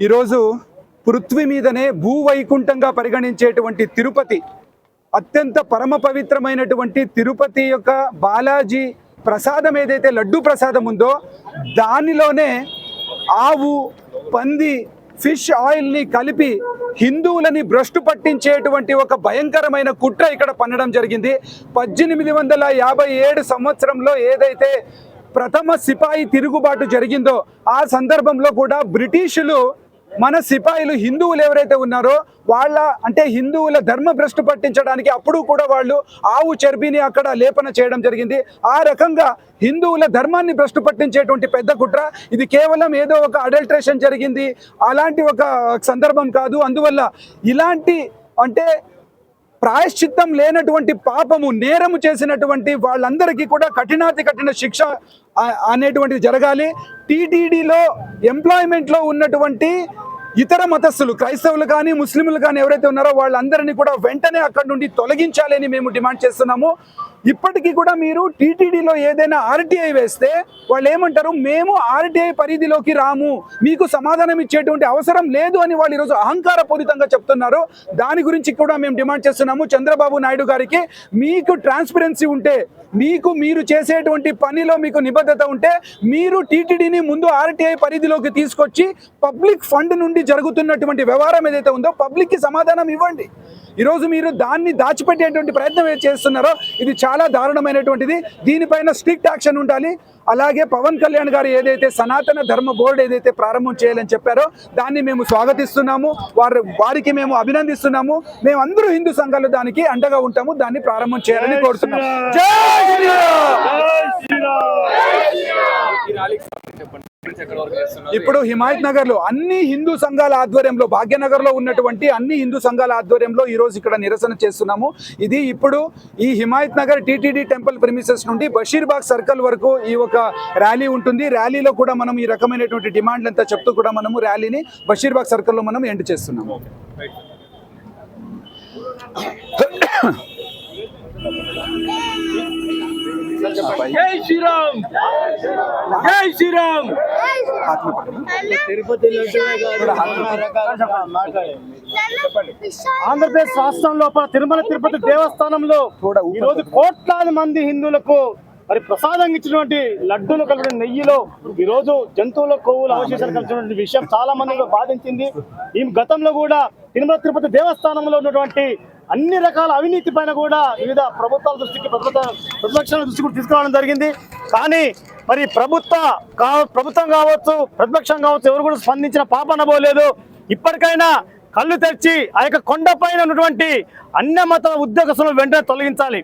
ఈరోజు పృథ్వీ మీదనే భూవైకుంఠంగా పరిగణించేటువంటి తిరుపతి అత్యంత పరమ పవిత్రమైనటువంటి తిరుపతి యొక్క బాలాజీ ప్రసాదం ఏదైతే లడ్డు ప్రసాదం ఉందో దానిలోనే ఆవు పంది ఫిష్ ఆయిల్ని కలిపి హిందువులని భ్రష్టు పట్టించేటువంటి ఒక భయంకరమైన కుట్ర ఇక్కడ పన్నడం జరిగింది. పద్దెనిమిది వందల యాభై ఏడు సంవత్సరంలో ఏదైతే ప్రథమ సిపాయి తిరుగుబాటు జరిగిందో ఆ సందర్భంలో కూడా బ్రిటిషులు మన సిపాయిలు హిందువులు ఎవరైతే ఉన్నారో వాళ్ళ అంటే హిందువుల ధర్మ భ్రష్టు పట్టించడానికి అప్పుడు కూడా వాళ్ళు ఆవు చర్బిని అక్కడ లేపన చేయడం జరిగింది. ఆ రకంగా హిందువుల ధర్మాన్ని భ్రష్టు పట్టించేటువంటి పెద్ద కుట్ర. ఇది కేవలం ఏదో ఒక అడల్ట్రేషన్ జరిగింది. అలాంటి ఒక సందర్భం కాదు. అందువల్ల ఇలాంటి అంటే ప్రాయశ్చిత్తం లేనటువంటి పాపము నేరము చేసినటువంటి వాళ్ళందరికీ కూడా కఠినాతి కఠిన శిక్ష అనేటువంటిది జరగాలి. టీటీడీలో ఎంప్లాయ్మెంట్లో ఉన్నటువంటి ఇతర మతస్థులు క్రైస్తవులు కానీ ముస్లింలు కానీ ఎవరైతే ఉన్నారో వాళ్ళందరినీ కూడా వెంటనే అక్కడి నుండి తొలగించాలని మేము డిమాండ్ చేస్తున్నాము. ఇప్పటికీ కూడా మీరు టీటీడీలో ఏదైనా ఆర్టీఐ వేస్తే వాళ్ళు ఏమంటారు? మేము ఆర్టీఐ పరిధిలోకి రాము. మీకు సమాధానం ఇచ్చేటువంటి అవసరం లేదు అని వాళ్ళు ఈరోజు అహంకారపూరితంగా చెప్తున్నారు. దాని గురించి కూడా మేము డిమాండ్ చేస్తున్నాము చంద్రబాబు నాయుడు గారికి. మీకు ట్రాన్స్పరెన్సీ ఉంటే మీకు మీరు చేసేటువంటి పనిలో మీకు నిబద్ధత ఉంటే మీరు టీటీడీని ముందు ఆర్టీఐ పరిధిలోకి తీసుకొచ్చి పబ్లిక్ ఫండ్ నుండి జరుగుతున్నటువంటి వ్యవహారం ఏదైతే ఉందో పబ్లిక్కి సమాధానం ఇవ్వండి. ఈరోజు మీరు దాన్ని దాచిపెట్టేటువంటి ప్రయత్నం ఏది చేస్తున్నారో ఇది చాలా దారుణమైనటువంటిది. దీనిపైన స్ట్రిక్ట్ యాక్షన్ ఉండాలి. అలాగే పవన్ కళ్యాణ్ గారు ఏదైతే సనాతన ధర్మ బోర్డు ఏదైతే ప్రారంభం చేయాలని చెప్పారో దాన్ని మేము స్వాగతిస్తున్నాము. వారి వారికి మేము అభినందిస్తున్నాము. మేము అందరూ హిందూ సంఘాలు దానికి అండగా ఉంటాము. దాన్ని ప్రారంభం చేయాలని కోరుతున్నాము జై శ్రీరామ్! ఇప్పుడు హిమాయత్ నగర్లో అన్ని హిందూ సంఘాల ఆధ్వర్యంలో భాగ్యనగర్లో ఉన్నటువంటి అన్ని హిందూ సంఘాల ఆధ్వర్యంలో ఈ రోజు ఇక్కడ నిరసన చేస్తున్నాము. ఇది ఇప్పుడు ఈ Himayat Nagar TTD temple premises నుండి బషీర్బాగ్ సర్కిల్ వరకు ఈ ఒక ర్యాలీ ఉంటుంది. ర్యాలీలో కూడా మనం ఈ రకమైనటువంటి డిమాండ్లు అంతా చెప్తూ కూడా మనము ర్యాలీని బషీర్బాగ్ సర్కిల్లో మనం ఎండ్ చేస్తున్నాము. జై శ్రీరామ్! జై శ్రీరామ్. తిరుపతి ఆంధ్రప్రదేశ్ రాష్ట్రం లోపల తిరుమల తిరుపతి దేవస్థానంలో కూడా ఈ రోజు కోట్లాది మంది హిందువులకు మరి ప్రసాదం ఇచ్చినటువంటి లడ్డూలు కలిపిన నెయ్యిలో ఈ రోజు జంతువుల కొవ్వులు అవశేషాలు కలిసినటువంటి విషయం చాలా మందిని బాధించింది. ఈ గతంలో కూడా తిరుమల తిరుపతి దేవస్థానంలో ఉన్నటువంటి అన్ని రకాల అవినీతి పైన కూడా వివిధ ప్రభుత్వాల దృష్టికి ప్రతిపక్షాల దృష్టికి కూడా తీసుకురావడం జరిగింది. కానీ మరి ప్రభుత్వ కా- ప్రభుత్వం కావచ్చు ప్రతిపక్షం కావచ్చు ఎవరు కూడా స్పందించిన పాపన పోలేదు ఇప్పటికైనా కళ్ళు తెరిచి ఆ యొక్క కొండపైన ఉన్నటువంటి అన్న మత ఉద్యోగస్తులను వెంటనే తొలగించాలి.